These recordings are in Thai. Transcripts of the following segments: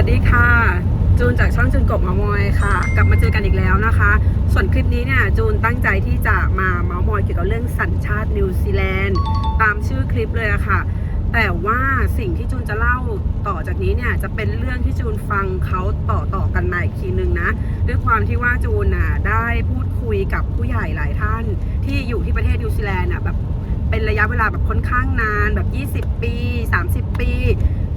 วัสดีค่ะ จูนจากช่องจูนกบเมามอยค่ะ กลับมาเจอกันอีกแล้วนะคะ ส่วนคลิปนี้เนี่ยจูนตั้งใจที่จะมาเมามอยเกี่ยวกับเรื่องสัญชาตินิวซีแลนด์ตามชื่อคลิปเลยอะค่ะ แต่ว่าสิ่งที่จูนจะเล่าต่อจากนี้เนี่ยจะเป็นเรื่องที่จูนฟังเขาต่อต่อกันมาอีกทีนึงนะด้วยความที่ว่าจูนน่ะได้พูดคุยกับผู้ใหญ่หลายท่าน ที่อยู่ที่ประเทศนิวซีแลนด์น่ะแบบเป็นระยะเวลาแบบค่อนข้างนานแบบ 20 ปี 30 ปี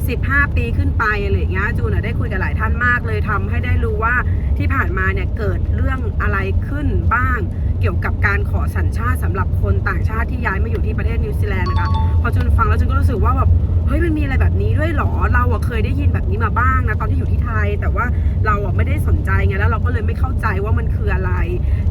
15 ปีขึ้นไปอะไรอย่างเงี้ยจูนได้คุยกับหลายท่านมากเลยทำให้ได้รู้ว่าที่ผ่านมาเนี่ยเกิดเรื่องอะไรขึ้นบ้าง เกี่ยวกับการขอสัญชาติสำหรับคนต่างชาติที่ย้ายมาอยู่ที่ประเทศนิวซีแลนด์นะคะพอจูนฟังแล้วจูนก็รู้สึกว่าแบบ เฮ้ยมันมีอะไรแบบนี้ด้วยหรอเราอะเคยได้ยินแบบนี้มาบ้างนะตอนที่อยู่ที่ไทย แต่ว่าเราอะไม่ได้สนใจไงแล้วเราก็เลยไม่เข้าใจว่ามันคืออะไร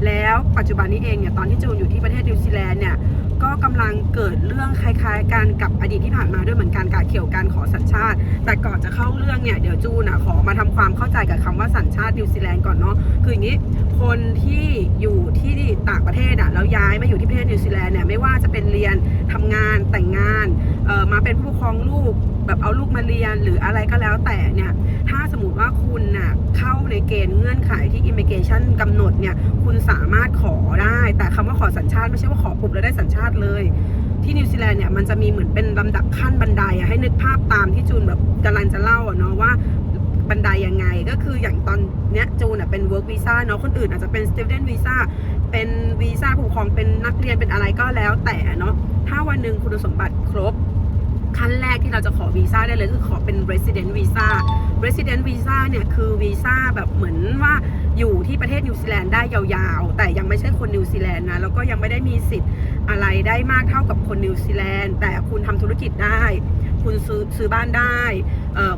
แล้วปัจจุบันนี้เองเนี่ยตอนที่จูนอยู่ที่ประเทศนิวซีแลนด์เนี่ยก็กำลังเกิดเรื่องคล้ายๆกันกับอดีตที่ผ่านมาด้วยเหมือนกันการเกี่ยวการขอสัญชาติ แต่ก่อนจะเข้าเรื่องเนี่ยเดี๋ยวจูนอะขอมาทำความเข้าใจกับคำว่าสัญชาตินิวซีแลนด์ก่อนเนาะคืออย่างนี้คนที่อยู่ที่ต่างประเทศอะแล้วย้ายมาอยู่ที่ประเทศนิวซีแลนด์เนี่ยไม่ว่าจะเป็นเรียนทำงานแต่งงาน เออมาเป็นผู้ปกครองลูกแบบเอาลูกมาเรียนหรืออะไรก็แล้วแต่เนี่ยถ้าสมมติว่าคุณน่ะเข้าในเกณฑ์เงื่อนไขที่ immigration กำหนดเนี่ยคุณสามารถขอได้ แต่คำว่าขอสัญชาติไม่ใช่ว่าขอปุ๊บแล้วได้สัญชาติเลย ที่นิวซีแลนด์เนี่ยมันจะมีเหมือนเป็นลำดับขั้นบันไดอะให้นึกภาพตามที่จูนแบบกำลังจะเล่าอะเนาะว่าบันไดยังไงก็คืออย่างตอนเนี้ยจูนอะเป็น work visa เนาะคนอื่นอาจจะเป็น student visa เป็นวีซ่าผู้ปกครองเป็นนักเรียนเป็นอะไรก็แล้ว แต่ วันหนึ่งคุณสมบัติครบ ขั้นแรกที่เราจะขอวีซ่าได้เลยคือขอเป็น resident visa resident visa เนี่ยคือวีซ่าแบบเหมือนว่าอยู่ที่ประเทศนิวซีแลนด์ได้ยาวๆ แต่ยังไม่ใช่คนนิวซีแลนด์นะ แล้วก็ยังไม่ได้มีสิทธิ์อะไรได้มากเท่ากับคนนิวซีแลนด์ แต่คุณทำธุรกิจได้ คุณซื้อซื้อบ้านได้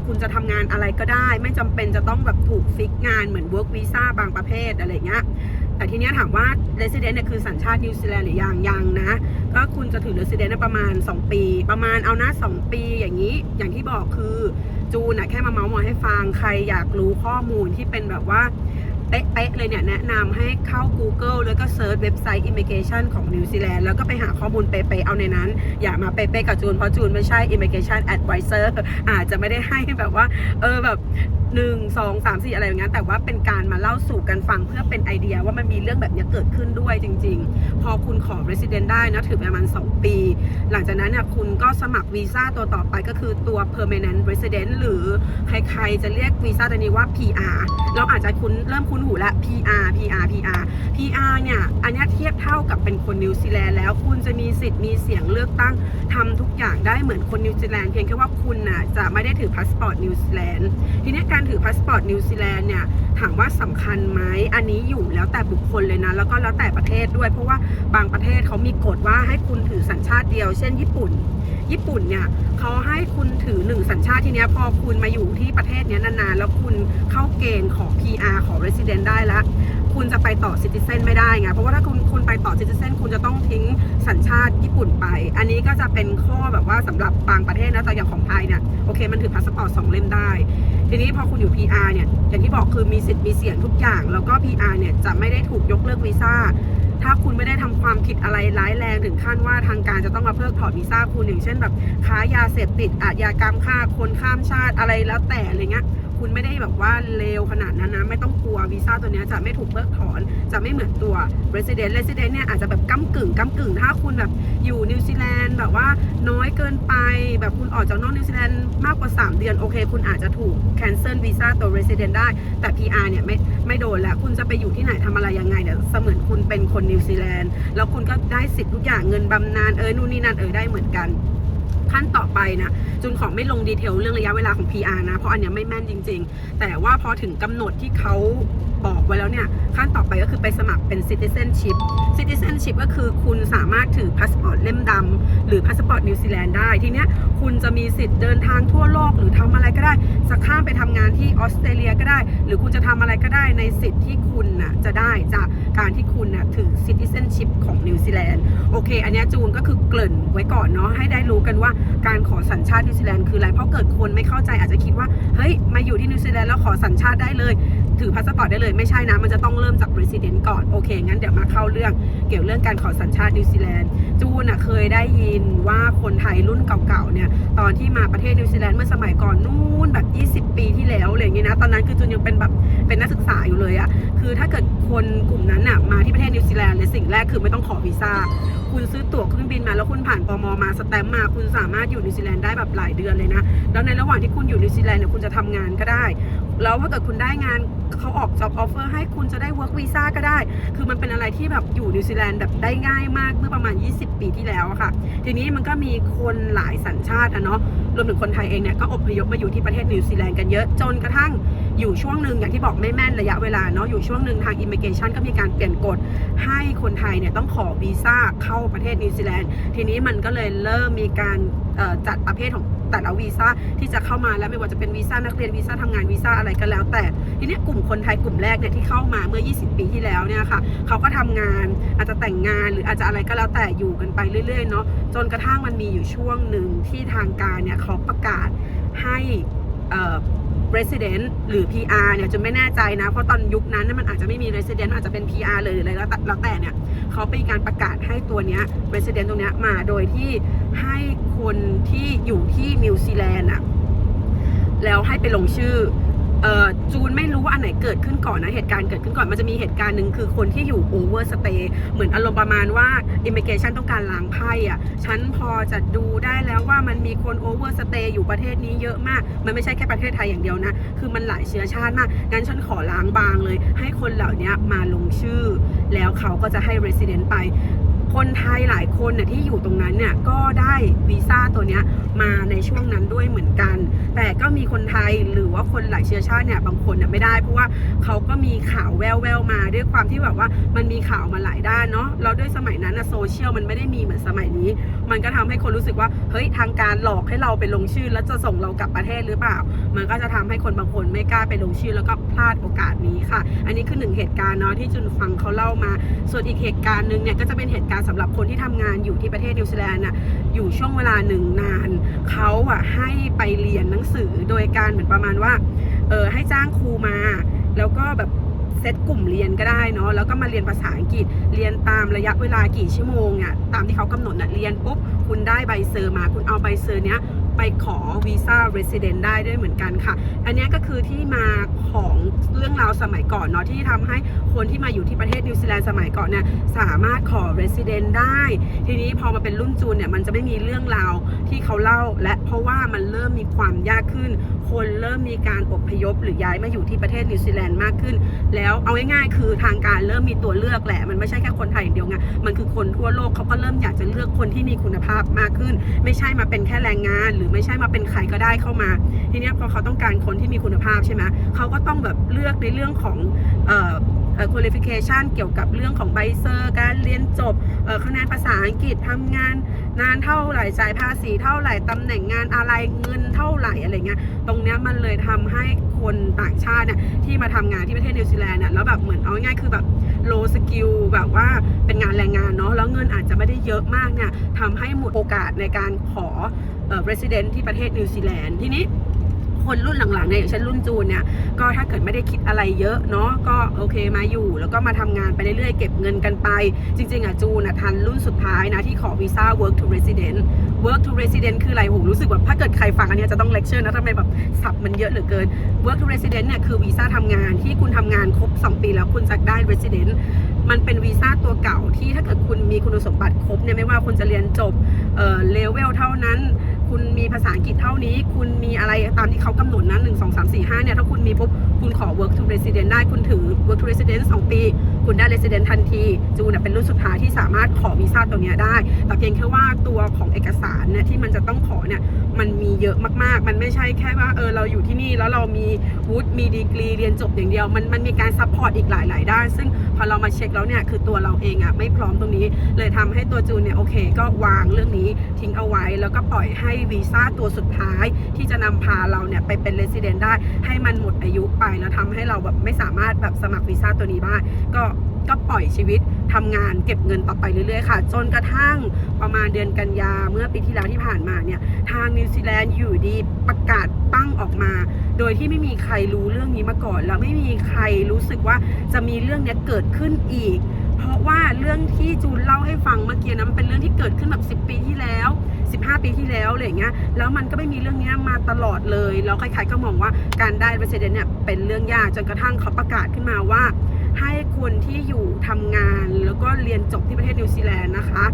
คุณจะทำงานอะไรก็ได้ ไม่จำเป็นจะต้องแบบถูกฟิกงานเหมือน work visa บางประเภทอะไรเงี้ย แต่ทีเนี้ยถามว่า resident เนี่ยคือสัญชาตินิวซีแลนด์หรือยังยังนะ ก็คุณจะถือ resident นะประมาณ 2 ปี ประมาณเอานะ2ปีอย่างนี้ อย่างที่บอกคือจูนอะแค่มาเมาส์มอยให้ฟังใครอยากรู้ข้อมูลที่เป็นแบบว่า เป๊ะๆเลยเนี่ยแนะนำให้เข้า Google แล้วก็เซิร์ชเว็บไซต์ Immigration ของนิวซีแลนด์แล้วก็ไปหาข้อมูลเป๊ะๆเอาในนั้น อย่ามาเป๊ะๆกับจูน เพราะจูนไม่ใช่ Immigration Advisor อาจจะไม่ได้ให้แบบว่า เออแบบ1 2 3 4อะไรอย่างเงี้ยแต่ว่าเป็นการมาเล่าสู่กันฟังเพื่อเป็นไอเดียว่ามันมีเรื่องแบบนี้เกิดขึ้นด้วยจริง ๆ พอคุณขอ resident ได้นะถือประมาณ 2 ปี หลังจากนั้นเนี่ยคุณก็สมัครวีซ่าตัวต่อไปก็คือตัว permanent resident หรือใครๆจะเรียกวีซ่าตัวนี้ว่า PR เราอาจจะคุ้นเริ่มคุ้นหูแล้ว PR PR PR PR เนี่ย อันนี้เทียบเท่ากับเป็นคนนิวซีแลนด์แล้ว คุณจะมีสิทธิ์มีเสียงเลือกตั้งทำทุกอย่างได้เหมือนคนนิวซีแลนด์เพียงแค่ว่าคุณน่ะจะไม่ได้ถือพาสปอร์ตนิวซีแลนด์ทีนี้การถือพาสปอร์ตนิวซีแลนด์เนี่ยถามว่าสำคัญไหมอันนี้อยู่แล้วแต่บุคคลเลยนะ แล้วก็แล้วแต่ประเทศด้วย เพราะว่าบางประเทศเขามีกฎว่าให้คุณถือสัญชาติเดียว เช่นญี่ปุ่น ญี่ปุ่นเนี่ยเขาให้คุณถือหนึ่งสัญชาติทีเนี้ยพอคุณมาอยู่ที่ประเทศเนี้ยนานๆ แล้วคุณเข้าเกณฑ์ของ PR ของ Resident ได้แล้ว คุณจะไปต่อ Citizen ไม่ได้ไง เพราะว่าถ้าคุณคุณไปต่อ Citizen คุณจะต้องทิ้งสัญชาติญี่ปุ่นไป อันนี้ก็จะเป็นข้อแบบว่าสำหรับบางประเทศนะแต่อย่างของไทยเนี่ยโอเคมันถือพาสปอร์ตสองเล่มได้ ทีนี้พอคุณอยู่ PR เนี่ยอย่างที่บอกคือมีสิทธิ์มีเสียงทุกอย่าง แล้วก็ PR เนี่ยจะไม่ได้ถูกยกเลิกวีซ่าถ้าคุณไม่ได้ทำความผิดอะไรร้ายแรงถึงขั้นว่าทางการจะต้องมาเพิกถอนวีซ่าคุณอย่างเช่นแบบค้ายาเสพติดอาชญากรรมฆ่าคนข้ามชาติอะไรแล้วแต่อะไรเงี้ย คุณไม่ได้แบบว่าเลวขนาดนั้นนะ ไม่ต้องกลัววีซ่าตัวนี้จะไม่ถูกเพิกถอน จะไม่เหมือนตัว resident resident เนี่ยอาจจะแบบก้ากึ่งก้ากึ่ง ถ้าคุณแบบอยู่นิวซีแลนด์แบบว่าน้อยเกินไป แบบคุณออกจากนอกนิวซีแลนด์มากกว่า 3 เดือนโอเค คุณอาจจะถูก cancel วีซ่าตัว resident ได้ แต่ PR เนี่ยไม่ไม่โดนแล้ว คุณจะไปอยู่ที่ไหนทำอะไรยังไงเนี่ยเสมือนคุณเป็นคนนิวซีแลนด์แล้วคุณก็ได้สิทธิ์ทุกอย่างเงินบำนาญเออนู่นนี่นั่นเออได้เหมือนกัน ขั้นต่อไปนะจุนขอไม่ลงดีเทลเรื่องระยะเวลาของ PR นะ เพราะอันเนี้ยไม่แม่นจริง ๆ แต่ว่าพอถึงกำหนดที่เขาบอกไว้แล้วเนี่ย ขั้นต่อไปก็คือไปสมัครเป็น citizenship citizenship ก็คือคุณสามารถถือพาสปอร์ตเล่มดำหรือพาสปอร์ตนิวซีแลนด์ได้ ทีเนี้ยคุณจะมีสิทธิ์เดินทางทั่วโลกหรือทำอะไรก็ได้สักข้ามไปทำงานที่ออสเตรเลียก็ได้ หรือคุณจะทำอะไรก็ได้ในสิทธิ์ที่คุณน่ะจะได้จากการที่คุณน่ะถือ citizenship ของนิวซีแลนด์โอเค อันเนี้ยจูนก็คือเกริ่นไว้ก่อนเนาะให้ได้รู้กันว่าการขอสัญชาตินิวซีแลนด์คืออะไรเพราะเกิดคนไม่เข้าใจอาจจะคิดว่าเฮ้ยมาอยู่ที่นิวซีแลนด์แล้วขอสัญชาติได้เลย ถือพาสปอร์ตได้เลยไม่ใช่นะ มันจะต้องเริ่มจาก resident ก่อน โอเค งั้นเดี๋ยวมาเข้าเรื่องเกี่ยวเรื่องการขอสัญชาตินิวซีแลนด์จูนอะเคยได้ยินว่าคนไทยรุ่นเก่าๆเนี่ยตอนที่มาประเทศนิวซีแลนด์เมื่อสมัยก่อนนู่นแบบ 20 ปีที่แล้วอะไรอย่างงี้นะตอนนั้นคือจูนยังเป็นแบบเป็นนักศึกษาอยู่เลยอะคือถ้าเกิดคนกลุ่มนั้นอะมาที่ประเทศนิวซีแลนด์เลยสิ่งแรกคือไม่ต้องขอวีซ่าคุณซื้อตั๋วเครื่องบินมาแล้วคุณผ่านปมมาสแตมมา คุณสามารถอยู่นิวซีแลนด์ได้แบบหลายเดือนเลยนะ แล้วในระหว่างที่คุณอยู่นิวซีแลนด์เนี่ยคุณจะทำงานก็ได้ แล้วถ้าเกิดคุณได้งานเขาออก job offer ให้คุณจะได้ work visa ก็ได้ คือมันเป็นอะไรที่แบบอยู่นิวซีแลนด์แบบได้ง่ายมากเมื่อประมาณ 20 ปีที่แล้วอะค่ะ ทีนี้มันก็มีคนหลายสัญชาตินะเนาะรวมถึงคนไทยเองเนี่ยก็อพยพมาอยู่ที่ประเทศนิวซีแลนด์กันเยอะจนกระทั่ง อยู่ช่วงหนึ่งอย่างที่บอกไม่แม่นระยะเวลาเนาะอยู่ช่วงหนึ่งทาง immigration ก็มีการเปลี่ยนกฎให้คนไทยเนี่ยต้องขอวีซ่าเข้าประเทศนิวซีแลนด์ทีนี้มันก็เลยเริ่มมีการจัดประเภทของแต่ละวีซ่าที่จะเข้ามาแล้วไม่ว่าจะเป็นวีซ่านักเรียนวีซ่าทำงานวีซ่าอะไรก็แล้ว แต่ทีนี้กลุ่มคนไทยกลุ่มแรกเนี่ยที่เข้ามาเมื่อ 20 ปีที่แล้วเนี่ยค่ะเขาก็ทำงานอาจจะแต่งงานหรืออาจจะอะไรก็แล้วแต่อยู่กันไปเรื่อยๆเนาะจนกระทั่งมันมีอยู่ช่วงหนึ่งที่ทางการเนี่ยเขาประกาศให้อ่อ resident หรือ PR เนี่ยจะไม่แน่ใจนะ เพราะตอนยุคนั้นเนมันอาจจะไม่มี resident อาจจะเป็น PR เลยหรืออะไรแล้วแต่แล้วแต่เนี่ยเขาเป็นการประกาศให้ตัวเนี้ย resident ตรงเนี้ยมาโดยที่ให้คนที่อยู่ที่นิวซีแลนด์อะแล้วให้ไปลงชื่อ จูนไม่รู้ว่าอันไหนเกิดขึ้นก่อนนะเหตุการณ์เกิดขึ้นก่อนมันจะมีเหตุการณ์หนึ่งคือคนที่อยู่ over stay เตย์เหมือนอารมณ์ประมาณว่า immigration ต้องการล้างไพ่อะฉันพอจะดูได้แล้วว่ามันมีคน over stay อยู่ประเทศนี้เยอะมาก มันไม่ใช่แค่ประเทศไทยอย่างเดียวนะ คือมันหลายเชื้อชาติมากงั้นฉันขอล้างบางเลย ให้คนเหล่านี้มาลงชื่อ แล้วเขาก็จะให้ resident ไป คนไทยหลายคนเนี่ยที่อยู่ตรงนั้นเนี่ยก็ได้วีซ่าตัวเนี้ยมาในช่วงนั้นด้วยเหมือนกัน แต่ก็มีคนไทยหรือว่าคนหลายเชื้อชาติเนี่ยบางคนเนี่ยไม่ได้เพราะว่าเขาก็มีข่าวแววๆมาด้วยความที่แบบว่ามันมีข่าวมาหลายด้านเนาะแล้วด้วยสมัยนั้นนะโซเชียลมันไม่ได้มีเหมือนสมัยนี้ มันก็ทำให้คนรู้สึกว่าเฮ้ยทางการหลอกให้เราไปลงชื่อ แล้วจะส่งเรากลับประเทศหรือเปล่า มันก็จะทำให้คนบางคนไม่กล้าไปลงชื่อแล้วก็พลาดโอกาสนี้ค่ะ อันนี้คือหนึ่งเหตุการณ์เนาะที่จุนฟังเขาเล่ามา ส่วนอีกเหตุการณ์หนึ่งเนี่ยก็จะเป็นเหตุการณ์สำหรับคนที่ทำงานอยู่ที่ประเทศนิวซีแลนด์น่ะอยู่ช่วงเวลาหนึ่งนาน เขาอะให้ไปเรียนหนังสือโดยการเหมือนประมาณว่าเออให้จ้างครูมา แล้วก็แบบเซตกลุ่มเรียนก็ได้เนาะแล้วก็มาเรียนภาษาอังกฤษเรียนตามระยะเวลากี่ชั่วโมงอะตามที่เขากำหนดน่ะเรียนปุ๊บคุณได้ใบเซอร์มา คุณเอาใบเซอร์เนี้ย ไปขอวีซ่า resident ได้ด้วยเหมือนกันค่ะ อันนี้ก็คือที่มาของเรื่องราวสมัยก่อนเนาะที่ทำให้คนที่มาอยู่ที่ประเทศนิวซีแลนด์สมัยก่อนเนี่ยสามารถขอ resident ได้ ทีนี้พอมาเป็นรุ่นจูนเนี่ยมันจะไม่มีเรื่องราวที่เขาเล่า และเพราะว่ามันเริ่มมีความยากขึ้น คนเริ่มมีการอพยพหรือย้ายมาอยู่ที่ประเทศนิวซีแลนด์มากขึ้น แล้วเอาง่ายๆคือทาง เริ่มมีตัวเลือกแหละ มันไม่ใช่แค่คนไทยอย่างเดียวไงมันคือคนทั่วโลกเขาก็เริ่มอยากจะเลือกคนที่มีคุณภาพมากขึ้น ไม่ใช่มาเป็นแค่แรงงาน หรือไม่ใช่มาเป็นใครก็ได้เข้ามา ทีนี้พอเขาต้องการคนที่มีคุณภาพใช่ไหมเขาก็ต้องแบบเลือกในเรื่องของเอ่อ เอ่อ qualification เกี่ยวกับเรื่องของใบเซอร์ การเรียนจบคะแนนภาษาอังกฤษทำงานนานเท่าไหร่จ่ายภาษีเท่าไหร่ตำแหน่งงานอะไรเงินเท่าไหร่อะไรเงี้ยตรงเนี้ยมันเลยทำให้คนต่างชาติเนี่ยที่มาทำงานที่ประเทศนิวซีแลนด์เนี่ยแล้วแบบเหมือนเอาง่ายคือแบบ low skill แบบว่าเป็นงานแรงงานเนาะแล้วเงินอาจจะไม่ได้เยอะมากเนี่ยทำให้หมดโอกาสในการขอเอ่อ resident ที่ประเทศนิวซีแลนด์ทีนี้ คนรุ่นหลังๆเนี่ยอย่างเช่นรุ่นจูนเนี่ยก็ถ้าเกิดไม่ได้คิดอะไรเยอะเนาะก็โอเคมาอยู่ แล้วก็มาทำงานไปเรื่อยๆเก็บเงินกันไป จริง ๆอะจูนอะทันรุ่นสุดท้ายนะที่ขอวีซ่า work to resident work to resident คืออะไรผมรู้สึกแบบถ้าเกิดใครฟังอันนี้จะต้องเลคเชอร์นะทำไมแบบศัพท์มันเยอะเหลือเกิน work to resident เนี่ยคือวีซ่าทำงานที่คุณทำงานครบ 2 ปีแล้วคุณจะได้ resident มันเป็นวีซ่าตัวเก่าที่ถ้าเกิดคุณมีคุณสมบัติครบเนี่ยไม่ว่าคุณจะเรียนจบเอ่อเลเวลเท่านั้น คุณมีภาษาอังกฤษเท่านี้ คุณมีอะไรตามที่เขากำหนดนั้น1 2 3 4 5เนี่ย ถ้าคุณมีปุ๊บคุณขอ work to resident ได้คุณถือ work to resident 2ปี คุณได้ resident ทันที จูนเนยเป็นรุ่นสุดท้ายที่สามารถขอวีซ่าตัวเนี้ยได้ แต่เพียงแค่ว่าตัวของเอกสารเนี่ยที่มันจะต้องขอเนี่ยมันมีเยอะมากๆ มันไม่ใช่แค่ว่าเออเราอยู่ที่นี่แล้วเรามีวุฒิมีดีกรีเรียนจบอย่างเดียว มันมันมีการซัพพอร์ตอีกหลาย ๆ ด้านซึ่ง อเรามาเช็คแล้วเนี่ยคือตัวเราเองอะไม่พร้อมตรงนี้ เลยทำให้ตัวจูนเนี่ยโอเค ก็วางเรื่องนี้ทิ้งเอาไว้ แล้วก็ปล่อยให้วีซ่าตัวสุดท้ายที่จะนำพาเราเนี่ยไปเป็นเลสิเดนได้ให้มันหมดอายุไปแล้วทำให้เราแบบไม่สามารถแบบสมัครวีซ่าตัวนี้ได้ก็ก็ปล่อยชีวิต ทำงานเก็บเงินต่อไปเรื่อยๆค่ะ จนกระทั่งประมาณเดือนกันยาเมื่อปีที่แล้วที่ผ่านมาเนี่ยทางนิวซีแลนด์อยู่ดีประกาศตั้งออกมา โดยที่ไม่มีใครรู้เรื่องนี้มาก่อน แล้วไม่มีใครรู้สึกว่าจะมีเรื่องนี้เกิดขึ้นอีก เพราะว่าเรื่องที่จูนเล่าให้ฟังเมื่อกี้นั้นเป็นเรื่องที่เกิดขึ้นแบบ10 ปีที่แล้ว 15 ปีที่แล้วอะไรอย่างเงี้ยแล้วมันก็ไม่มีเรื่องนี้มาตลอดเลยแล้วใครๆก็มองว่าการได้ resident เนี่ยเป็นเรื่องยากจนกระทั่งเขาประกาศขึ้นมาว่า ให้คนที่อยู่ทำงาน แล้วก็เรียนจบที่ประเทศนิวซีแลนด์นะคะ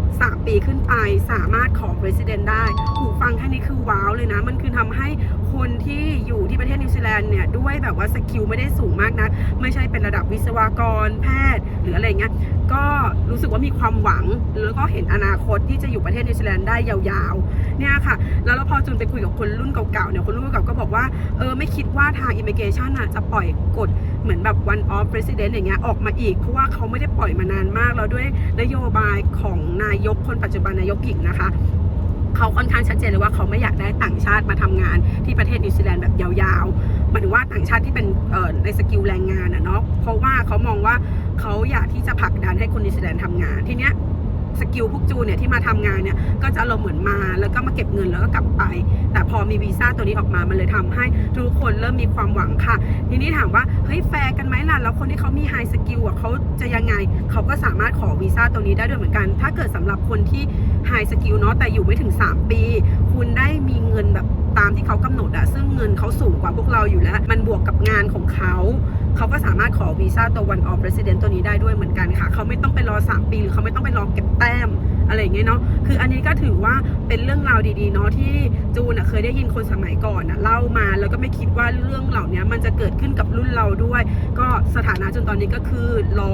3ปีขึ้นไปสามารถขอ resident ได้หูฟังแค่นี้คือว้าวเลยนะ มันคือทำให้คนที่อยู่ที่ประเทศนิวซีแลนด์เนี่ย ด้วยแบบว่าสกิลไม่ได้สูงมากนะ ไม่ใช่เป็นระดับวิศวกรแพทย์ หรืออะไรเงี้ย ก็รู้สึกว่ามีความหวัง แล้วก็เห็นอนาคตที่จะอยู่ประเทศนิวซีแลนด์ได้ยาวๆ เนี่ยค่ะ แล้วเราพอจูนไปคุยกับคนรุ่นเก่าๆเนี่ย คนรุ่นเก่าๆก็บอกว่า เออไม่คิดว่าทาง immigration อะจะปล่อยกฎ เหมือนแบบ one off president อย่างเงี้ยออกมาอีก เพราะว่าเขาไม่ได้ปล่อยมานานมากแล้วด้วยนโยบายของนายกคนปัจจุบันนายกหญิงนะคะเขาค่อนข้างชัดเจนเลยว่าเขาไม่อยากได้ต่างชาติมาทำงานที่ประเทศนิวซีแลนด์แบบยาวๆหมายถึงว่าต่างชาติที่เป็นเอ่อในสกิลแรงงานอะเนาะเพราะว่าเขามองว่าเขาอยากที่จะผลักดันให้คนนิวซีแลนด์ทำงานทีเนี้ย สกิลพวกจูเนี่ยที่มาทำงานเนี่ยก็จะเราเหมือนมาแล้วก็มาเก็บเงินแล้วก็กลับไป แต่พอมีวีซ่าตัวนี้ออกมามันเลยทำให้ทุกคนเริ่มมีความหวังค่ะ ทีนี้ถามว่าเฮ้ยแฟร์กันไหมล่ะแล้วคนที่เขามีไฮสกิลอะเขาจะยังไงเขาก็สามารถขอวีซ่าตัวนี้ได้ด้วยเหมือนกัน ถ้าเกิดสำหรับคนที่ไฮสกิลเนาะแต่อยู่ไม่ถึง 3 ปี คุณได้มีเงินแบบตามที่เขากำหนดอะซึ่งเงินเขาสูงกว่าพวกเราอยู่แล้ว มันบวกกับงานของเขา เขาก็สามารถขอวีซ่าตัว one off resident ตัวนี้ได้ด้วยเหมือนกันค่ะ เขาไม่ต้องไปรอ 3 ปี หรือเขาไม่ต้องไปรอเก็บแต้มอะไรอย่างเงี้ยเนาะ คืออันนี้ก็ถือว่าเป็นเรื่องราวดีๆเนาะที่จูนอะเคยได้ยินคนสมัยก่อนอะเล่ามา แล้วก็ไม่คิดว่าเรื่องเหล่านี้มันจะเกิดขึ้นกับรุ่นเราด้วย ก็สถานะจนตอนนี้ก็คือรอ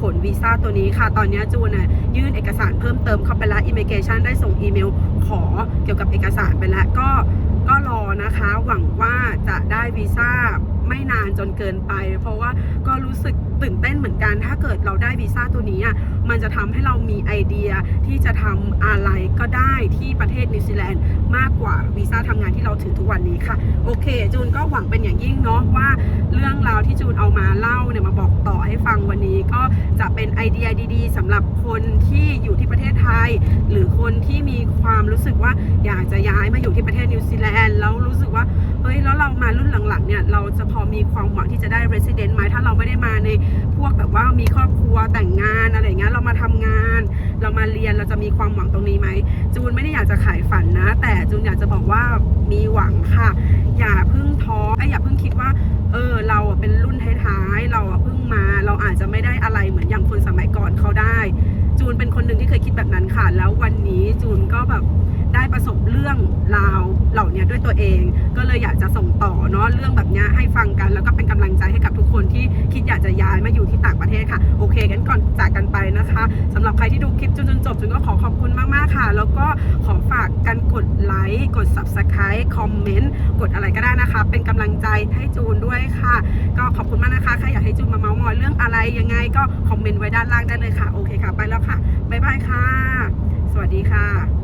ผลวีซ่าตัวนี้ค่ะ ตอนนี้จูนอะยื่นเอกสารเพิ่มเติมเข้าไปแล้ว immigration ได้ส่งอีเมลขอเกี่ยวกับเอกสารไปแล้วก็ นะคะ หวังว่าจะได้วีซ่าไม่นานจนเกินไป เพราะว่าก็รู้สึกตื่นเต้นเหมือนกัน ถ้าเกิดเราได้วีซ่าตัวนี้มันจะทำให้เรามีไอเดียที่จะทำอะไรก็ได้ที่ประเทศนิวซีแลนด์ มากกว่าวีซ่าทำงานที่เราถือทุกวันนี้ค่ะ โอเค จูนก็หวังเป็นอย่างยิ่งเนาะว่าเรื่องราวที่จูนเอามาเล่าเนี่ยมาบอกต่อให้ฟังวันนี้ก็จะเป็นไอเดียดีๆสำหรับคนที่อยู่ที่ประเทศไทย หรือคนที่มีความรู้สึกว่าอยากจะย้ายมาอยู่ที่ประเทศนิวซีแลนด์แล้วรู้สึกว่าเฮ้ยแล้วเรามารุ่นหลังๆเนี่ยเราจะพอมีความหวังที่จะได้ resident ไหมถ้าเราไม่ได้มาในพวกแบบว่ามีครอบครัวแต่งงานอะไรเงี้ยเรามาทำงาน เรามาเรียนเราจะมีความหวังตรงนี้ไหมจูนไม่ได้อยากจะขายฝันนะ แต่จูนอยากจะบอกว่ามีหวังค่ะ อย่าเพิ่งท้อไอ้อย่าเพิ่งคิดว่า เออ เราเป็นรุ่นท้ายๆเราเพิ่งมา เราอาจจะไม่ได้อะไรเหมือนอย่างคนสมัยก่อนเขาได้ จูนเป็นคนหนึ่งที่เคยคิดแบบนั้นค่ะ แล้ววันนี้จูนก็แบบ ได้ประสบเรื่องราวเหล่านี้ด้วยตัวเอง ก็เลยอยากจะส่งต่อเนาะเรื่องแบบนี้ให้ฟังกัน แล้วก็เป็นกำลังใจให้กับทุกคนที่คิดอยากจะย้ายมาอยู่ที่ต่างประเทศค่ะ โอเคกันก่อนจากกันไปนะคะสำหรับใครที่ดูคลิปจนจนจบจูนก็ขอขอบคุณมากๆค่ะ แล้วก็ขอฝากกันกดไลค์กด subscribe คอมเมนต์กดอะไรก็ได้นะคะ เป็นกำลังใจให้จูนด้วยค่ะ ก็ขอบคุณมากนะคะใครอยากให้จูนมาเมาส์มอยเรื่องอะไรยังไงก็คอมเมนต์ไว้ด้านล่างได้เลยค่ะโอเคค่ะ ไปแล้วค่ะบ๊ายบายค่ะ สวัสดีค่ะ